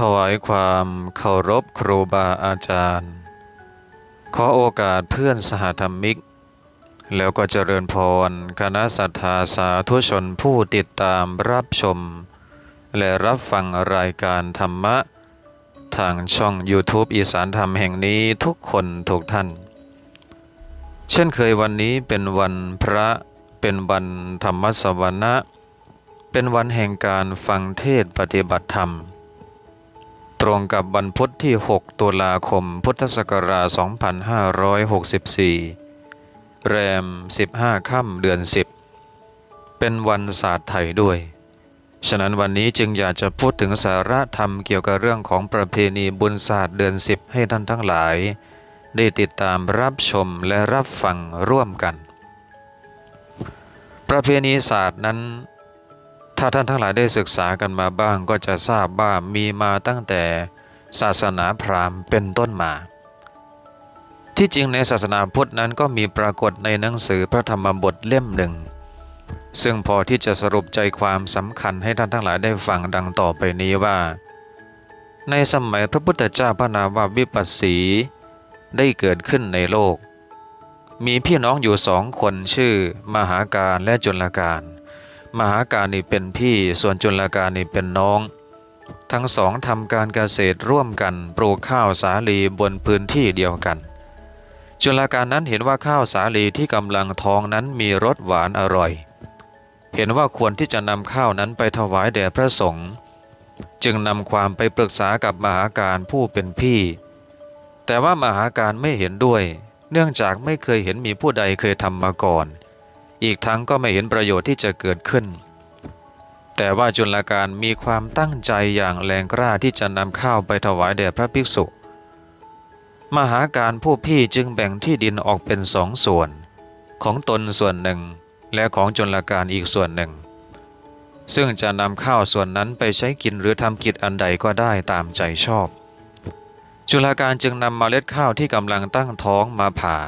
ถวายความเคารพครูบาอาจารย์ ขอโอกาสเพื่อนสหธรรมิก แล้วก็เจริญพรคณะศรัทธาสาธุชนผู้ติดตามรับชม และรับฟังรายการธรรมะ ทางช่อง YouTube อีสานธรรมแห่งนี้ทุกคนทุกท่าน เช่นเคยวันนี้เป็นวันพระเป็นวันธรรมสวนะเป็นวันแห่งการฟังเทศปฏิบัติธรรม ตรงกับวันพุธที่ 6 ตุลาคม พุทธศักราช 2564 แรม 15 ค่ำเดือน 10 เป็นวันศาสตร์ไทยด้วย ฉะนั้นวันนี้จึงอยากจะพูดถึงสาระธรรมเกี่ยวกับเรื่องของประเพณีบุญศาสตร์เดือน 10 ให้ท่านทั้งหลาย ได้ติดตามรับชมและรับฟังร่วมกัน ประเพณีศาสตร์นั้น ถ้าท่านทั้งหลายได้ศึกษากันมาบ้างก็จะทราบว่ามีมาตั้งแต่ศาสนาพราหมณ์เป็นต้นมา ที่จริงในศาสนาพุทธนั้นก็มีปรากฏในหนังสือพระธรรมบทเล่มหนึ่ง ซึ่งพอที่จะสรุปใจความสำคัญให้ท่านทั้งหลายได้ฟังดังต่อไปนี้ว่า ในสมัยพระพุทธเจ้าพระนามว่าวิปัสสีได้เกิดขึ้นในโลก มีพี่น้องอยู่สองคนชื่อ มหาการและจุลการ มหาการนี่เป็นพี่ส่วนจุลการนี่เป็นน้อง ทั้งสองทำการเกษตรร่วมกันปลูกข้าวสาลีบนพื้นที่เดียวกัน จุลการนั้นเห็นว่าข้าวสาลีที่กำลังท้องนั้นมีรสหวานอร่อย เห็นว่าควรที่จะนำข้าวนั้นไปถวายแด่พระสงฆ์จึงนำความไปปรึกษากับมหาการผู้เป็นพี่ แต่ว่ามหาการไม่เห็นด้วย เนื่องจากไม่เคยเห็นมีผู้ใดเคยทำมาก่อน อีกทั้งก็ไม่เห็นประโยชน์ที่จะเกิดขึ้น แต่ว่าจุลการมีความตั้งใจอย่างแรงกล้าที่จะนำข้าวไปถวายแด่พระภิกษุ มหาการผู้พี่จึงแบ่งที่ดินออกเป็นสองส่วน ของตนส่วนหนึ่ง และของจุลการอีกส่วนหนึ่ง ซึ่งจะนำข้าวส่วนนั้นไปใช้กินหรือทำกิจอันใดก็ได้ตามใจชอบ จุลการจึงนำเมล็ดข้าวที่กำลังตั้งท้องมาผ่า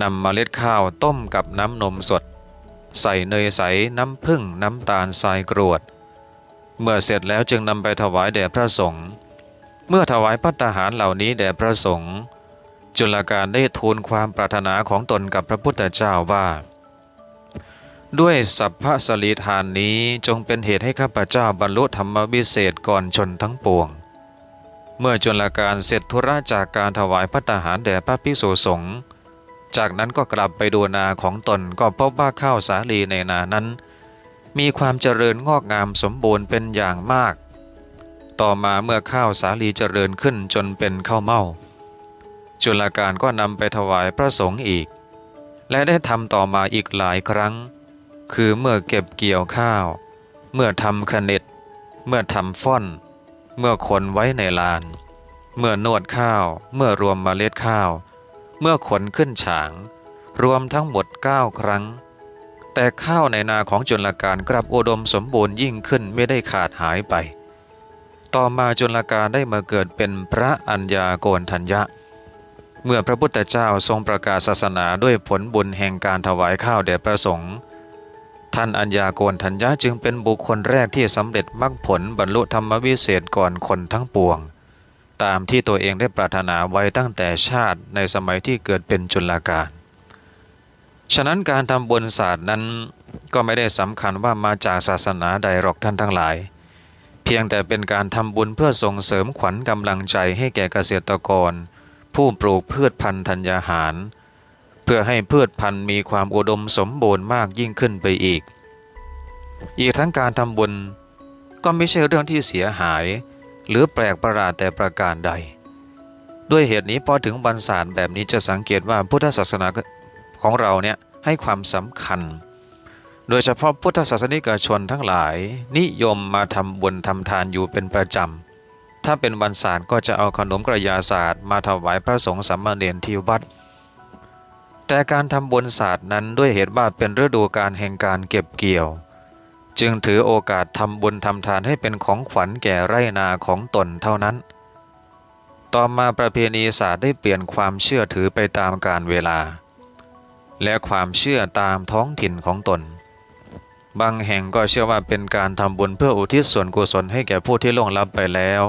นำเมล็ดข้าวต้มกับน้ำนมสด ใส่เนยใสน้ำผึ้งน้ำตาลทรายกรวด เมื่อเสร็จแล้วจึงนำไปถวายแด่พระสงฆ์เมื่อถวายพัตตาหารเหล่านี้แด่พระสงฆ์จุลการได้ทูลความปรารถนาของตนกับพระพุทธเจ้าว่า ด้วยสัพพะสลีทานนี้จงเป็นเหตุให้ข้าพเจ้าบรรลุธรรมวิเศษก่อนชนทั้งปวง เมื่อจุลการเสร็จธุระจากการถวายพัตตาหารแด่พระภิกษุสงฆ์ จากนั้นก็กลับไปดูนาของตนก็พบว่าข้าวสาลีในนานั้น มีความเจริญงอกงามสมบูรณ์เป็นอย่างมาก ต่อมาเมื่อข้าวสาลีเจริญขึ้นจนเป็นข้าวเม่า จุลการก็นำไปถวายพระสงฆ์อีก และได้ทำต่อมาอีกหลายครั้ง คือเมื่อเก็บเกี่ยวข้าว เมื่อทำขเน็ดเมื่อทำฟ่อน เมื่อขนไว้ในลาน เมื่อนวดข้าว เมื่อรวมเมล็ดข้าว เมื่อขนขึ้นฉาง รวมทั้งหมด 9 ครั้ง แต่ข้าวในนาของจุลการกลับอุดมสมบูรณ์ยิ่งขึ้นไม่ได้ขาดหายไป ต่อมาจุลการได้มาเกิดเป็นพระอัญญาโกณทัญญะ เมื่อพระพุทธเจ้าทรงประกาศศาสนาด้วยผลบุญแห่งการถวายข้าวแด่พระสงฆ์ท่านอัญญาโกณทัญญะจึงเป็นบุคคลแรกที่สำเร็จมรรคผลบรรลุธรรมวิเศษก่อนคนทั้งปวง ตามที่ตัวเองได้ปรารถนาไว้ตั้งแต่ชาติในสมัยที่เกิดเป็นจุลการฉะนั้นการทำบุญศาสตร์นั้นก็ไม่ได้สำคัญว่ามาจากศาสนาใดหรอกท่านทั้งหลาย เพียงแต่เป็นการทำบุญเพื่อส่งเสริมขวัญกำลังใจให้แก่เกษตรกร ผู้ปลูกพืชพันธุ์ธัญญาหาร เพื่อให้พืชพันธุ์มีความอุดมสมบูรณ์มากยิ่งขึ้นไปอีก อีกทั้งการทำบุญก็ไม่ใช่เรื่องที่เสียหาย หรือแปลกประหลาดแต่ประการใด ด้วยเหตุนี้พอถึงวันศาสตร์แบบนี้จะสังเกตว่าพุทธศาสนาของเราเนี่ยให้ความสำคัญ โดยเฉพาะพุทธศาสนิกชนทั้งหลาย นิยมมาทำบุญทำทานอยู่เป็นประจำ ถ้าเป็นวันศาสตร์ก็จะเอาขนมกระยาศาสตร์ มาถวายพระสงฆ์สัมมาเนรที่วัดแต่การทำบุญศาสตร์นั้นด้วยเหตุว่าเป็นฤดูการแห่งการเก็บเกี่ยว จึงถือโอกาสทำบุญทำทานให้เป็นของขวัญแก่ไรนาของตนเท่านั้น ต่อมาประเพณีศาสตร์ได้เปลี่ยนความเชื่อถือไปตามกาลเวลา และความเชื่อตามท้องถิ่นของตน บางแห่งก็เชื่อว่าเป็นการทำบุญเพื่ออุทิศส่วนกุศลให้แก่ผู้ที่ล่วงลับไปแล้ว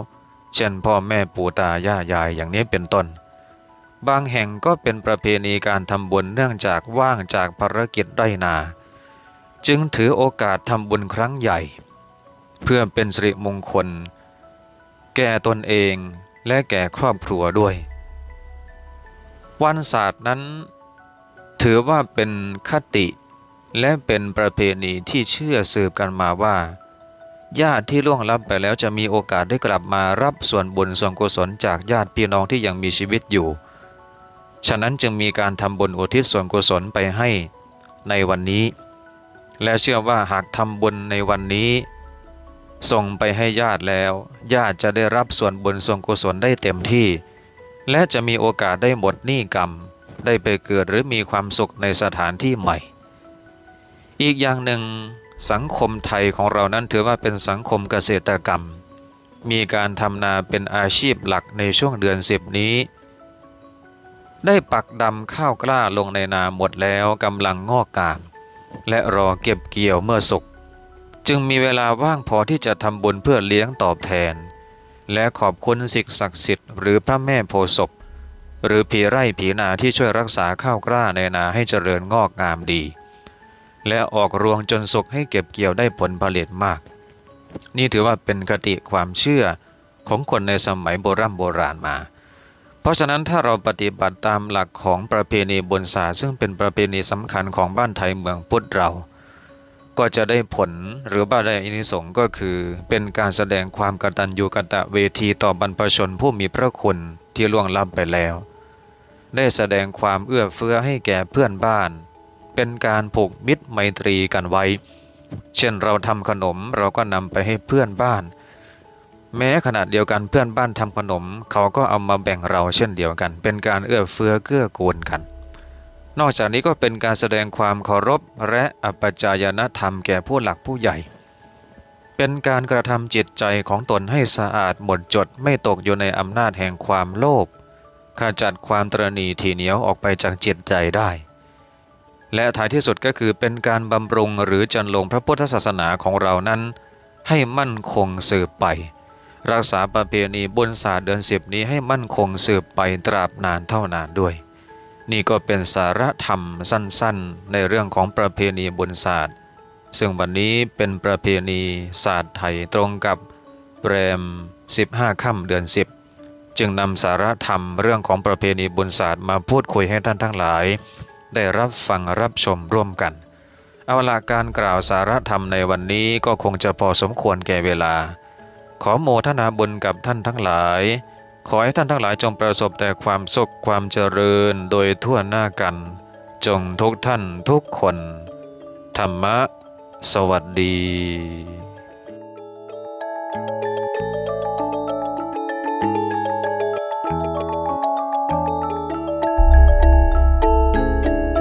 เช่นพ่อแม่ปู่ตาย่ายายอย่างนี้เป็นต้น บางแห่งก็เป็นประเพณีการทำบุญเนื่องจากว่างจากภารกิจไรนา จึงถือโอกาสทำบุญครั้งใหญ่ เพื่อเป็นสิริมงคล แก่ตนเองและแก่ครอบครัวด้วย วันศาสตร์นั้น ถือว่าเป็นคติและเป็นประเพณีที่เชื่อสืบกันมาว่า ญาติที่ล่วงลับไปแล้วจะมีโอกาสได้กลับมารับส่วนบุญส่วนกุศลจากญาติพี่น้องที่ยังมีชีวิตอยู่ ฉะนั้นจึงมีการทำบุญอุทิศส่วนกุศลไปให้ในวันนี้ และเชื่อว่าหากทำบุญในวันนี้ ส่งไปให้ญาติแล้ว ญาติจะได้รับส่วนบุญส่วนกุศลได้เต็มที่ และจะมีโอกาสได้หมดหนี้กรรม ได้ไปเกิดหรือมีความสุขในสถานที่ใหม่ อีกอย่างหนึ่ง สังคมไทยของเรานั้นถือว่าเป็นสังคมเกษตรกรรม มีการทำนาเป็นอาชีพหลักในช่วงเดือนสิบนี้ได้ปักดำข้าวกล้าลงในนาหมดแล้วกำลังงอกกาม และรอเก็บเกี่ยวเมื่อสุกจึงมีเวลาว่างพอที่จะทำบุญเพื่อเลี้ยงตอบแทน และขอบคุณสิ่งศักดิ์สิทธิ์หรือพระแม่โพศพหรือผีไร่ผีนาที่ช่วยรักษาข้าวกล้าในนาให้เจริญงอกงามดี และออกรวงจนสุกให้เก็บเกี่ยวได้ผลผลิตมาก นี่ถือว่าเป็นคติความเชื่อของคนในสมัยโบรโบราณมา เพราะฉะนั้นถ้าเราปฏิบัติตามหลักของประเพณีบุญศาสตร์ซึ่งเป็นประเพณีสำคัญของบ้านไทยเมืองพุทธเรา ก็จะได้ผลหรือว่าได้อานิสงก็คือ เป็นการแสดงความกตัญญูกตเวทีต่อบรรพชนผู้มีพระคุณที่ล่วงลับไปแล้ว ได้แสดงความเอื้อเฟื้อให้แก่เพื่อนบ้าน เป็นการผูกมิตรไมตรีกันไว้ เช่นเราทำขนมเราก็นำไปให้เพื่อนบ้าน แม้ขณะเดียวกันเพื่อนบ้านทำขนม เขาก็เอามาแบ่งเราเช่นเดียวกัน เป็นการเอื้อเฟื้อเกื้อกูลกัน นอกจากนี้ก็เป็นการแสดงความเคารพและอปจายนธรรมแก่ผู้หลักผู้ใหญ่ เป็นการกระทำจิตใจของตนให้สะอาดหมดจดไม่ตกอยู่ในอำนาจแห่งความโลภขจัดความตรณีทีเหนียวออกไปจากจิตใจได้และท้ายที่สุดก็คือเป็นการบำรุงหรือจันลงพระพุทธศาสนาของเรานั้น ให้มั่นคงสืบไป รักษาประเพณีบุญศาสตร์เดือนสิบนี้ให้มั่นคงสืบไปตราบนานเท่านานด้วย นี่ก็เป็นสาระธรรมสั้นๆ ในเรื่องของประเพณีบุญศาสตร์ซึ่งวันนี้เป็นประเพณีศาสตร์ไทยตรงกับแรม 15 ค่ำเดือน 10 จึงนำสาระธรรมเรื่องของประเพณีบุญศาสตร์มาพูดคุยให้ท่านทั้งหลาย ได้รับฟังรับชมร่วมกัน เอาละการกล่าวสาระธรรมในวันนี้ก็คงจะพอสมควรแก่เวลา ขอโมทนาบุญกับท่านทั้งหลาย ขอให้ท่านทั้งหลายจงประสบแต่ความสุขความเจริญโดยทั่วหน้ากัน จงทุกท่านทุกคน ธรรมะ สวัสดี thank you